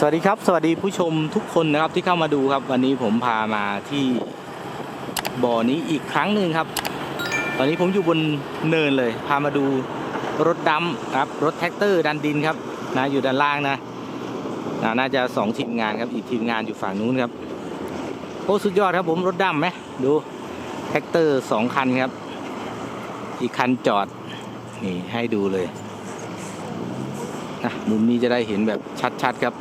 สวัสดีครับ สวัสดีผู้ชมทุกคนนะครับที่เข้ามาดูครับ วันนี้ผมพามาที่บ่อนี้อีกครั้งหนึ่งครับ ตอนนี้ผมอยู่บนเนินเลย พามาดูรถดำครับรถแท็กเตอร์ดันดินครับนะอยู่ด้านล่างนะนะน่าจะสองทีมงานครับอีกทีมงานอยู่ฝั่งนู้นครับโอ้สุดยอดครับผมรถดำไหมดูแท็กเตอร์สองคันครับ อีกคันจอดนี่ให้ดูเลยนะมุมนี้จะได้เห็นแบบชัดๆครับ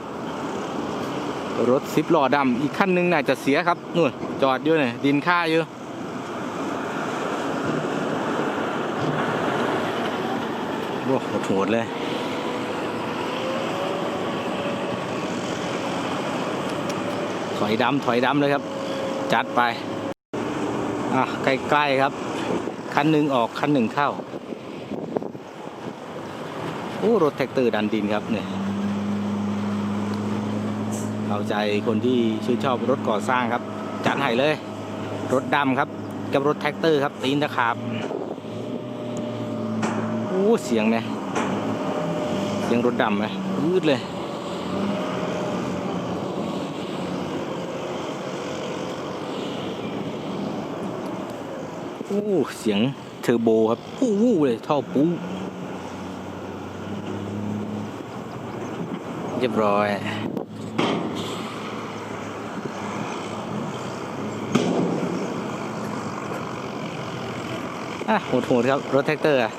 รถซิปล้อดำอีกคันหนึงน่าจะเสียครับนู่นจอดอยู่เนี่ยดินค่าอยู่โอ้โหโหดเลยถอยดำถอยดำเลยครับ จัดไป อะ ใกล้ๆครับ คันหนึ่งออกคันหนึ่งเข้า โอ้ รถแท็กเตอร์ดันดินครับเนี่ย เอาใจคนที่ชื่นชอบรถก่อสร้างครับ จัดให้เลย รถดำครับ กับรถแท็กเตอร์ครับตีนตะขาบโอ้เสียงไหมเสียงรถดำไหมอืดเลยโอ้เสียงเทอร์โบครับปู้วู้เลยท่อปูเรียบร้อย อะโหดๆครับ รถแท็กเตอร์อะ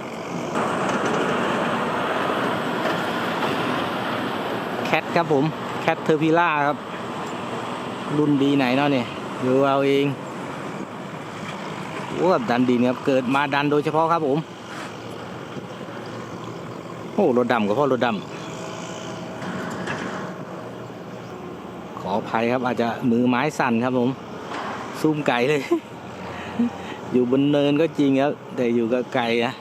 แคทครับผม แคทเทอร์พิล่าครับ รุ่นดีไหนเนาะเนี่ยดูเอาเองโอ้ดันดินครับ เกิดมาดันโดยเฉพาะครับผม โอ้รถดำกับพ่อรถดำขออภัยครับอาจจะมือไม้สั่นครับผมซูมไกลเลย อยู่บนเนินก็จริงครับแต่อยู่ก็ไกลนะ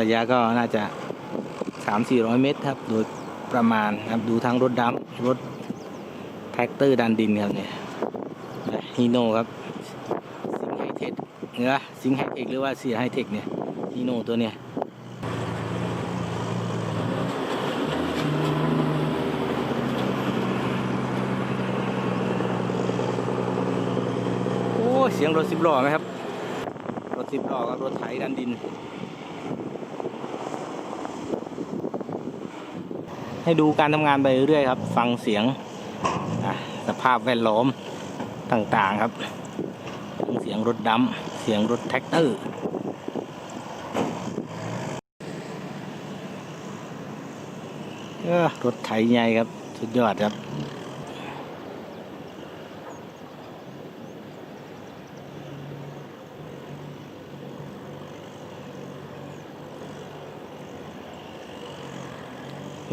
ระยะก็น่าจะสามสี่ร้อยเมตรครับ โดยประมาณครับดูทั้งรถดำรถแท็กเตอร์ดันดินครับเนี่ยฮีโน่ครับซิงไฮเทคเนื้อซิงไฮเทคหรือว่าเสียไฮเทคเนี่ยฮีโน่ตัวเนี่ย เสียงรถสิบล้อไหมครับ รถสิบล้อกับรถไถดันดิน ให้ดูการทำงานไปเรื่อยครับ ฟังเสียงสภาพแวดล้อมต่างๆครับ เสียงรถดำเสียงรถแท็กเตอร์เออรถไถใหญ่ครับ สุดยอดครับ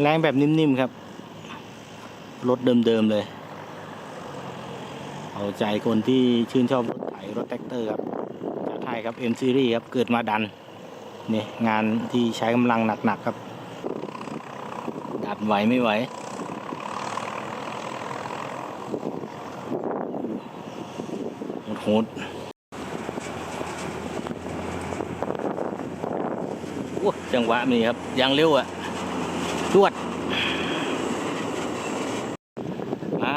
แรงแบบนิ่มๆครับ รถเดิมๆเลย เอาใจคนที่ชื่นชอบรถไถรถแท็กเตอร์ครับจากไทยครับ M Series ครับ เกิดมาดันนี่งานที่ใช้กำลังหนักๆครับ ดัดไหวไม่ไหวโหดๆโอ้จังหวะมีครับยังเร็วอะ รวด มา